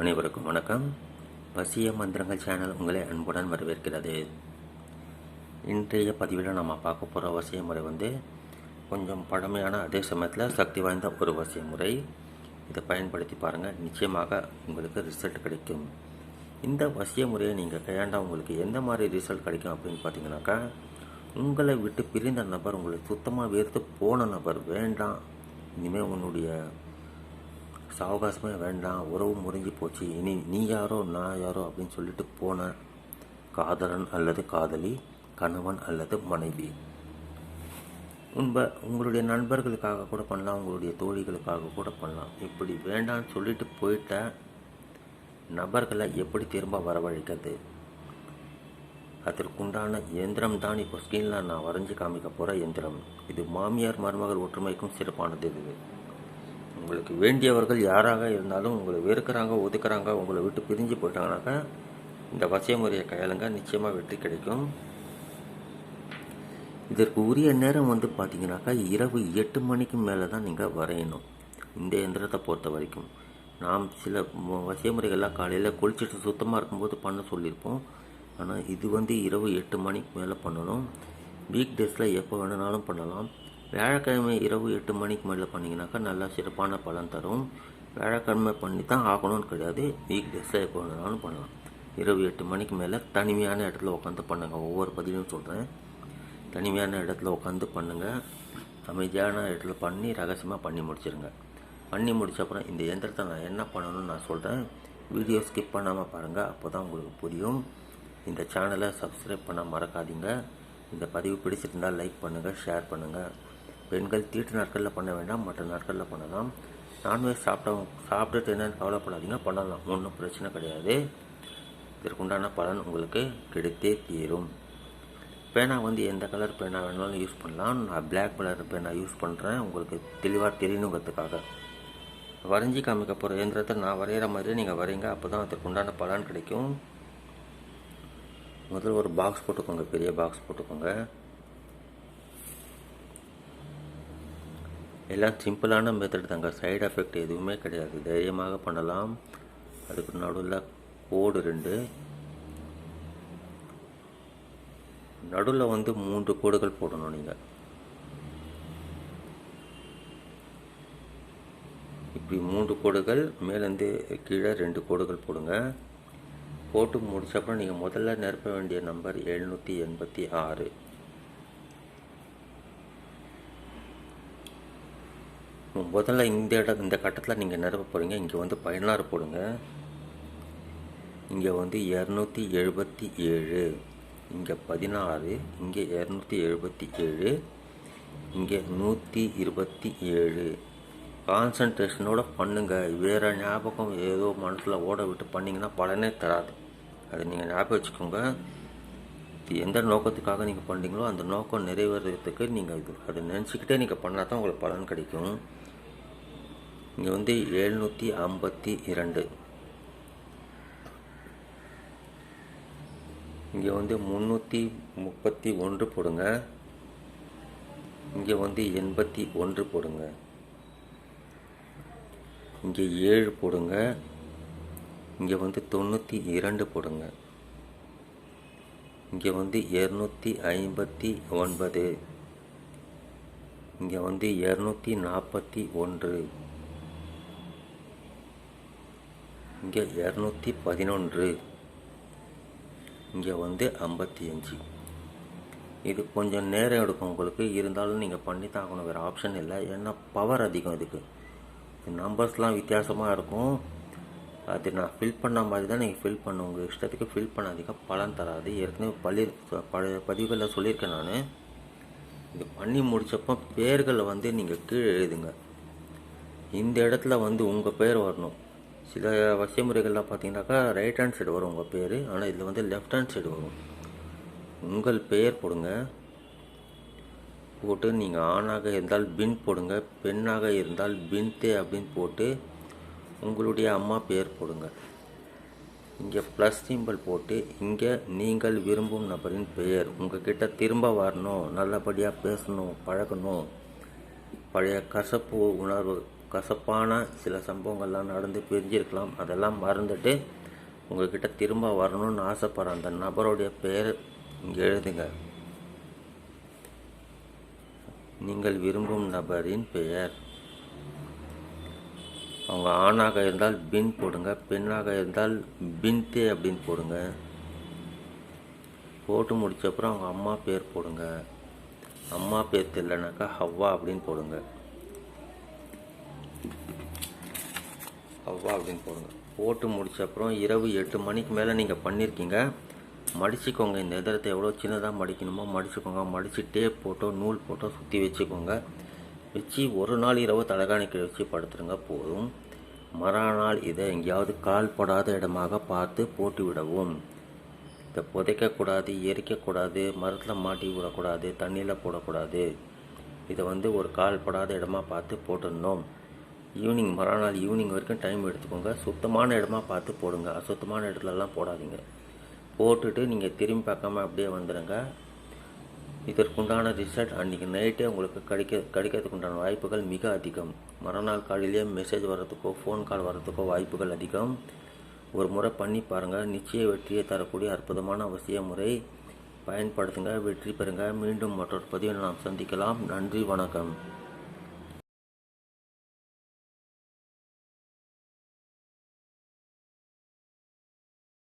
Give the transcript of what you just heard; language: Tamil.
அனைவருக்கும் வணக்கம். வசிய மந்திரங்கள் சேனல் உங்களை அன்புடன் வரவேற்கிறது. இன்றைய பதிவில் நம்ம பார்க்க போகிற வசிய முறை வந்து கொஞ்சம் பழமையான அதே சமயத்தில் சக்தி வாய்ந்த ஒரு வசிய முறை. இதை பயன்படுத்தி பாருங்கள் நிச்சயமாக உங்களுக்கு ரிசல்ட் கிடைக்கும். இந்த வசிய முறையை நீங்கள் கையாண்டா உங்களுக்கு எந்த மாதிரி ரிசல்ட் கிடைக்கும் அப்படின்னு பார்த்தீங்கன்னாக்கா உங்களை விட்டு பிரிந்த நபர் உங்களை சுத்தமாக வேர்த்து போன நபர் வேண்டாம். இனிமேல் உன்னுடைய சாவகாசமே வேண்டாம் உறவு முறிஞ்சு போச்சு. இனி நீ யாரோ நான் யாரோ அப்படின்னு சொல்லிட்டு போன காதலன் அல்லது காதலி கணவன் அல்லது மனைவி. உண்ப உங்களுடைய நண்பர்களுக்காக கூட பண்ணலாம் உங்களுடைய தோழிகளுக்காக கூட பண்ணலாம். இப்படி வேண்டாம்னு சொல்லிட்டு போயிட்ட நபர்களை எப்படி திரும்ப வரவழைக்கிறது? அதற்குண்டான எந்திரம் தான் இப்போ ஸ்க்ரீனில் நான் வரைஞ்சி காமிக்க போகிற எந்திரம். இது மாமியார் மருமகள் ஒற்றுமைக்கும் சிறப்பானது இது. உங்களுக்கு வேண்டியவர்கள் யாராக இருந்தாலும் உங்களை வெறுக்கிறாங்க ஒதுக்குறாங்க உங்களை விட்டு பிரிஞ்சு போயிட்டாங்கனாக்கா இந்த வசிய முறையை கையாளுங்க. நிச்சயமாக வெற்றி கிடைக்கும். இதற்கு உரிய நேரம் வந்து பார்த்தீங்கன்னாக்கா இரவு எட்டு மணிக்கு மேலே தான் நீங்கள் வரையணும். இந்த எந்திரத்தை பொறுத்த வரைக்கும். நாம் சில ம- வசிய முறைகள்லாம் காலையில் குளிச்சுட்டு சுத்தமாக இருக்கும்போது பண்ண சொல்லியிருப்போம். ஆனால் இது வந்து இரவு எட்டு மணிக்கு மேலே பண்ணணும். வீக் டேஸில் எப்போ வேணுனாலும் பண்ணலாம். வியாழக்கிழமை இரவு எட்டு மணிக்கு மேலே பண்ணிங்கனாக்கா நல்லா சிறப்பான பலன் தரும். வியாழக்கிழமை பண்ணி தான் ஆகணும்னு கிடையாது. வீக் டேஸில் எப்போ வேணாலும் பண்ணலாம். இரவு எட்டு மணிக்கு மேலே தனிமையான இடத்துல உட்காந்து பண்ணுங்கள் ஒவ்வொரு பதிலையும் சொல்கிறேன் தனிமையான இடத்துல உட்காந்து பண்ணுங்கள் அமைதியான இடத்துல பண்ணி ரகசியமாக பண்ணி முடிச்சிருங்க. பண்ணி முடிச்ச அப்புறம் இந்த இயந்திரத்தை நான் என்ன பண்ணணும்னு நான் சொல்கிறேன் வீடியோ ஸ்கிப் பண்ணாமல் பாருங்கள் அப்போ தான் உங்களுக்கு புரியும். இந்த சேனலை சப்ஸ்கிரைப் பண்ண மறக்காதீங்க. இந்த பதிவு பிடிச்சிருந்தால் லைக் பண்ணுங்கள் ஷேர் பண்ணுங்கள் பெண்கள் தீட்டு நாட்களில் பண்ண வேண்டாம் மற்ற நாட்களில் பண்ணலாம். நான்வெஜ் சாப்பிட்டவங்க சாப்பிட்டுட்டு என்னென்னு கவலைப்படாதீங்க பண்ணலாம். ஒன்றும் பிரச்சனை கிடையாது. இதற்குண்டான பலன் உங்களுக்கு கிடைத்தே தீரும். பேனா வந்து எந்த கலர் பேனா வேணாலும் யூஸ் பண்ணலாம். நான் பிளாக் கலர் பேனா யூஸ் பண்ணுறேன் உங்களுக்கு தெளிவாக தெரியணுங்கிறதுக்காக வரைஞ்சி காமிக்க போகிற இயந்திரத்தை நான் வரைகிற மாதிரி நீங்கள் வரைங்க அப்போ தான் அதற்கு உண்டான பலன் கிடைக்கும். முதல்ல ஒரு பாக்ஸ் போட்டுக்கோங்க பெரிய பாக்ஸ் போட்டுக்கோங்க. எல்லாம் சிம்பிளான மெத்தட் தாங்க. சைடு எஃபெக்ட் எதுவுமே கிடையாது. தைரியமாக பண்ணலாம். அதுக்கு நடுவில் கோடு ரெண்டு. நடுவில் வந்து மூன்று கோடுகள் போடணும் நீங்கள் இப்படி மூன்று கோடுகள் மேலேருந்து கீழே ரெண்டு கோடுகள் போடுங்க. போட்டு முடிச்சப்பறம் நீங்கள் முதல்ல நிரப்ப வேண்டிய நம்பர் எழுநூற்றி எண்பத்தி ஆறு. முதல்ல இந்த இடம் இந்த கட்டத்தில் நீங்கள் நிரப்ப போகிறீங்க இங்கே வந்து பதினாறு போடுங்க. இங்கே வந்து இரநூத்தி எழுபத்தி ஏழு. இங்கே பதினாறு இங்கே இரநூத்தி எழுபத்தி ஏழு இங்கே நூற்றி இருபத்தி ஏழு. கான்சன்ட்ரேஷனோட பண்ணுங்கள் வேறு ஞாபகம் ஏதோ மனசில் ஓட விட்டு பண்ணிங்கன்னா பலனே தராது. அதை நீங்கள் ஞாபகம் வச்சுக்கோங்க. இது எந்த நோக்கத்துக்காக நீங்கள் பண்ணுறீங்களோ அந்த நோக்கம் நிறைவேறதுக்கு நீங்கள் இது அதை நினச்சிக்கிட்டே நீங்கள் பண்ணால் தான் உங்களுக்கு பலன் கிடைக்கும். இங்கே வந்து எழுநூற்றி ஐம்பத்தி இரண்டு. இங்கே வந்து முந்நூற்றி முப்பத்தி ஒன்று போடுங்க. இங்கே வந்து எண்பத்தி ஒன்று போடுங்க. இங்கே ஏழு போடுங்க. இங்கே வந்து தொண்ணூற்றி இரண்டு போடுங்க. இங்கே வந்து இரநூத்தி ஐம்பத்தி ஒன்பது. இங்கே வந்து இரநூத்தி நாற்பத்தி ஒன்று. இங்கே இரநூத்தி பதினொன்று. இங்கே வந்து ஐம்பத்தி அஞ்சு. இது கொஞ்சம் நேரம் எடுக்கும் உங்களுக்கு. இருந்தாலும் நீங்கள் பண்ணி தாக்கணும். வேறு ஆப்ஷன் இல்லை. ஏன்னா பவர் அதிகம் இதுக்கு. நம்பர்ஸ்லாம் வித்தியாசமாக இருக்கும். அது நான் ஃபில் பண்ண மாதிரி தான் நீங்கள் ஃபில் பண்ண உங்கள் இஷ்டத்துக்கு ஃபில் பண்ணாதீங்க. பலன் தராது. ஏற்கனவே பள்ளி பழைய பதிவுகளில் சொல்லியிருக்கேன் நான். இது பண்ணி முடித்தப்போ பேர்களை வந்து நீங்கள் கீழே எழுதுங்க. இந்த இடத்துல வந்து உங்கள் பேர் வரணும். சில வசிய முறைகள்லாம் பார்த்தீங்கன்னாக்கா ரைட் ஹேண்ட் சைடு வரும் உங்கள் பேர். ஆனால் இதில் வந்து லெஃப்ட் ஹேண்ட் சைடு வரும். உங்கள் பெயர் போடுங்க. போட்டு நீங்கள் ஆணாக இருந்தால் பின் போடுங்க. பெண்ணாக இருந்தால் பின்தே அப்படின்னு போட்டு உங்களுடைய அம்மா பெயர் போடுங்க. இங்கே ப்ளஸ் சிம்பிள் போட்டு இங்கே நீங்கள் விரும்பும் நபரின் பெயர். உங்ககிட்ட திரும்ப வரணும். நல்லபடியாக பேசணும் பழகணும். பழைய கசப்பு உணர்வு கசப்பான சில சம்பவங்கள்லாம் நடந்து பிரிஞ்சிருக்கலாம். அதெல்லாம் மறந்துட்டு உங்ககிட்ட திரும்ப வரணும்னு ஆசைப்படுற அந்த நபருடைய பெயர் இங்கே எழுதுங்க. நீங்கள் விரும்பும் நபரின் பெயர். அவங்க ஆணாக இருந்தால் பின் போடுங்க. பெண்ணாக இருந்தால் பின்தே அப்படின்னு போடுங்க. போட்டு முடிச்ச அப்புறம் அவங்க அம்மா பேர் போடுங்க. அம்மா பேர் தெரியலனாக்கா ஹவ்வா அப்படின்னு போடுங்க. அவ்வா அப்படின்னு போடுங்க. போட்டு முடித்த அப்புறம் இரவு எட்டு மணிக்கு மேலே நீங்கள் பண்ணியிருக்கீங்க மடிச்சுக்கோங்க. இந்த எதிரத்தை எவ்வளோ சின்னதாக மடிக்கணுமோ மடிச்சுக்கோங்க. மடித்து டேப் போட்டோ நூல் போட்டோ சுற்றி வச்சுக்கோங்க. வச்சு ஒரு நாள் இரவு தலைகாணிக்க வச்சு படுத்துருங்க. போதும். மறுநாள் இதை எங்கேயாவது கால் படாத இடமாக பார்த்து போட்டு விடவும். இதை புதைக்கக்கூடாது எரிக்கக்கூடாது மரத்தில் மாட்டி விடக்கூடாது தண்ணியில் போடக்கூடாது. இதை வந்து ஒரு கால் படாத இடமா பார்த்து போட்டுடணும். ஈவினிங் மறுநாள் ஈவினிங் வரைக்கும் டைம் எடுத்துக்கோங்க. சுத்தமான இடமா பார்த்து போடுங்க. அசுத்தமான இடத்துலலாம் போடாதீங்க. போட்டுட்டு நீங்கள் திரும்பி பார்க்காம அப்படியே வந்துடுங்க இதற்குண்டான ரிசல்ட் அன்றைக்கி நைட்டே உங்களுக்கு கிடைக்க கிடைக்கிறதுக்கு உண்டான வாய்ப்புகள் மிக அதிகம். மறுநாள் காலையிலேயே மெசேஜ் வர்றதுக்கோ ஃபோன் கால் வர்றதுக்கோ வாய்ப்புகள் அதிகம். ஒரு முறை பண்ணி பாருங்கள் நிச்சய வெற்றியை தரக்கூடிய அற்புதமான அவசிய முறை பயன்படுத்துங்க வெற்றி பெறுங்க. மீண்டும் மற்றொரு பதிவில் நாம் சந்திக்கலாம். நன்றி வணக்கம்.